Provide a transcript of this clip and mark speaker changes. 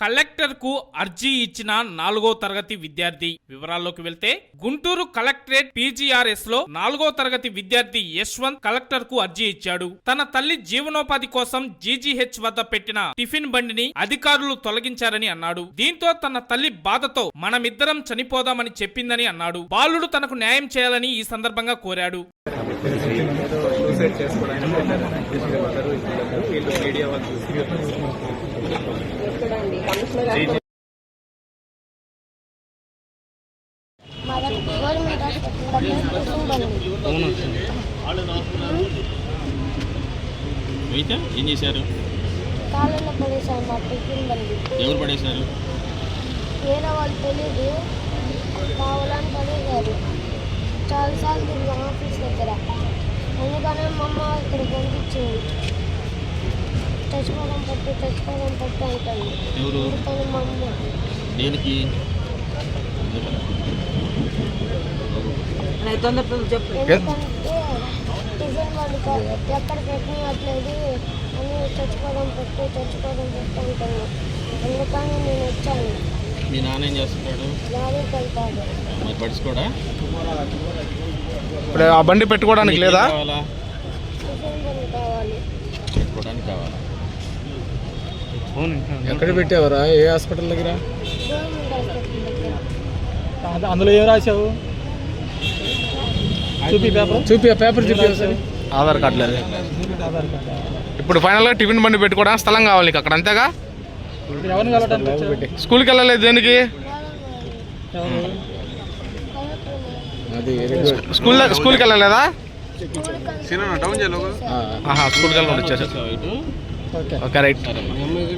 Speaker 1: కలెక్టర్కు అర్జీ ఇచ్చిన నాలుగో తరగతి విద్యార్థి. వివరాల్లోకి వెళ్తే గుంటూరు కలెక్టరేట్ పీజీఆర్ఎస్లో నాలుగో తరగతి విద్యార్థి యశ్వంత్ కలెక్టర్కు అర్జీ ఇచ్చాడు. తన తల్లి జీవనోపాధి కోసం జీజీహెచ్ వద్ద పెట్టిన టిఫిన్ బండిని అధికారులు తొలగించారని అన్నాడు. దీంతో తన తల్లి బాధతో మనమిద్దరం చనిపోదామని చెప్పిందని అన్నాడు. బాలుడు తనకు న్యాయం చేయాలని ఈ సందర్భంగా కోరాడు.
Speaker 2: చేసుకోవడానికి వీళ్ళు మీడియా వాళ్ళు
Speaker 3: అయితే ఏం చేశారు? ఎవరు పడేశారు?
Speaker 4: వేరే వాళ్ళు తెలియదు కావాలని పడేశారు. చాలాసార్లు తిరిగి ఆఫీస్ దగ్గర. అందుకనే మా అమ్మ ఇక్కడ పంపించింది. తెచ్చుకోవడం పట్టు తెచ్చుకోవడం పట్టు అంటాను
Speaker 3: ఎవరు?
Speaker 4: అందుకని మా అమ్మ.
Speaker 3: దేనికి?
Speaker 4: ఎందుకంటే టిఫిన్ బండి కా- ఎక్కడ పెట్టినట్లేదు అని తెచ్చుకోవడం పట్టు తెచ్చుకోవడం పట్టు అంటాను అందుకని నేను వచ్చాను.
Speaker 3: మీ నాన్న ఏం చేస్తున్నాడు?
Speaker 4: లారీకి వెళ్తాడు
Speaker 3: మరి పడుచుకోడా
Speaker 5: ఇప్పుడు ఆ బండి పెట్టుకోవడానికి లేదా?
Speaker 4: టిఫిన్ బండి కావాలి.
Speaker 3: పెట్టుకోవడానికి కావాలా?
Speaker 2: ఎక్కడ పెట్టావరా? ఏ హాస్పిటల్ దగ్గర? అందులో ఏం రాశావు? చూపి పేపర్. చూపి ఆ పేపర్ చూపి ఒకసారి.
Speaker 5: ఆధార్ కార్డు లేదు
Speaker 2: ఆధార్ కార్డు
Speaker 5: ఇప్పుడు ఫైనల్గా టిఫిన్ బండి పెట్టుకోవడానికి స్థలం కావాలి నీకు అక్కడ అంతేగా?
Speaker 2: ఇప్పుడు ఎవరిని కలవడానికి వచ్చావు?
Speaker 5: స్కూల్కి వెళ్ళలేదు దేనికి?
Speaker 2: ఎవరు?
Speaker 5: స్కూల్ స్కూల్కి వెళ్ళలేదా? ఆహా స్కూల్కి వెళ్ళి వచ్చేసారు.
Speaker 3: ఇటు.
Speaker 2: ఓకే.
Speaker 5: Okay right.